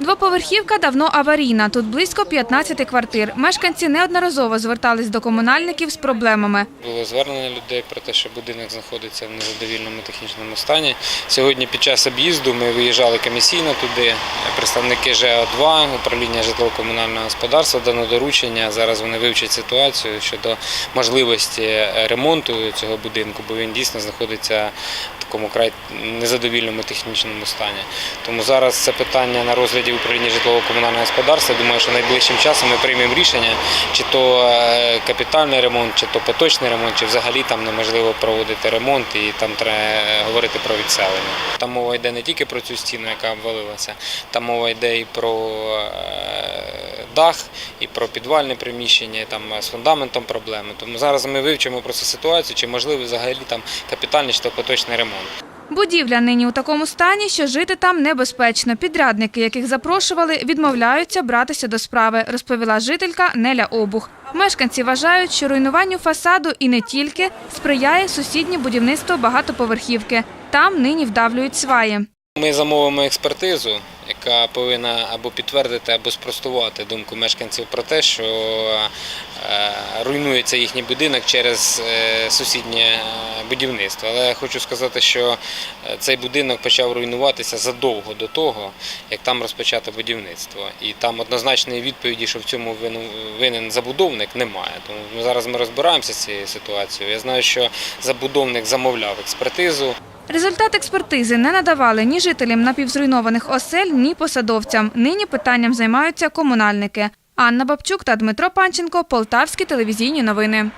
Двоповерхівка давно аварійна. Тут близько 15 квартир. Мешканці неодноразово звертались до комунальників з проблемами. Було звернення людей про те, що будинок знаходиться в незадовільному технічному стані. Сьогодні під час об'їзду ми виїжджали комісійно туди. Представники ЖА-2, управління житлово-комунального господарства дано доручення. Зараз вони вивчать ситуацію щодо можливості ремонту цього будинку, бо він дійсно знаходиться такому край незадовільному технічному стані. Тому зараз це питання на розгляді управління житлово-комунального господарства. Думаю, що найближчим часом ми приймемо рішення, чи то е, капітальний ремонт, чи то поточний ремонт, чи взагалі там неможливо проводити ремонт і там треба говорити про відселення. Там мова йде не тільки про цю стіну, яка обвалилася, там мова йде і про е, дах, і про підвальне приміщення, і там з фундаментом проблеми. Тому зараз ми вивчимо просто ситуацію, чи можливий взагалі там капітальний чи поточний ремонт. Будівля нині у такому стані, що жити там небезпечно. Підрядники, яких запрошували, відмовляються братися до справи, розповіла жителька Неля Обух. Мешканці вважають, що руйнуванню фасаду і не тільки сприяє сусіднє будівництво багатоповерхівки. Там нині вдавлюють сваї. Ми замовимо експертизу, яка повинна або підтвердити, або спростувати думку мешканців про те, що е, руйнується їхній будинок через е, сусіднє е, будівництво. Але я хочу сказати, що цей будинок почав руйнуватися задовго до того, як там розпочато будівництво. І там однозначної відповіді, що в цьому винен забудовник, немає. Тому зараз ми розбираємося з цією ситуацією. Я знаю, що забудовник замовляв експертизу. Результат експертизи не надавали ні жителям напівзруйнованих осель, ні посадовцям. Нині питанням займаються комунальники. Анна Бабчук та Дмитро Панченко, Полтавські телевізійні новини.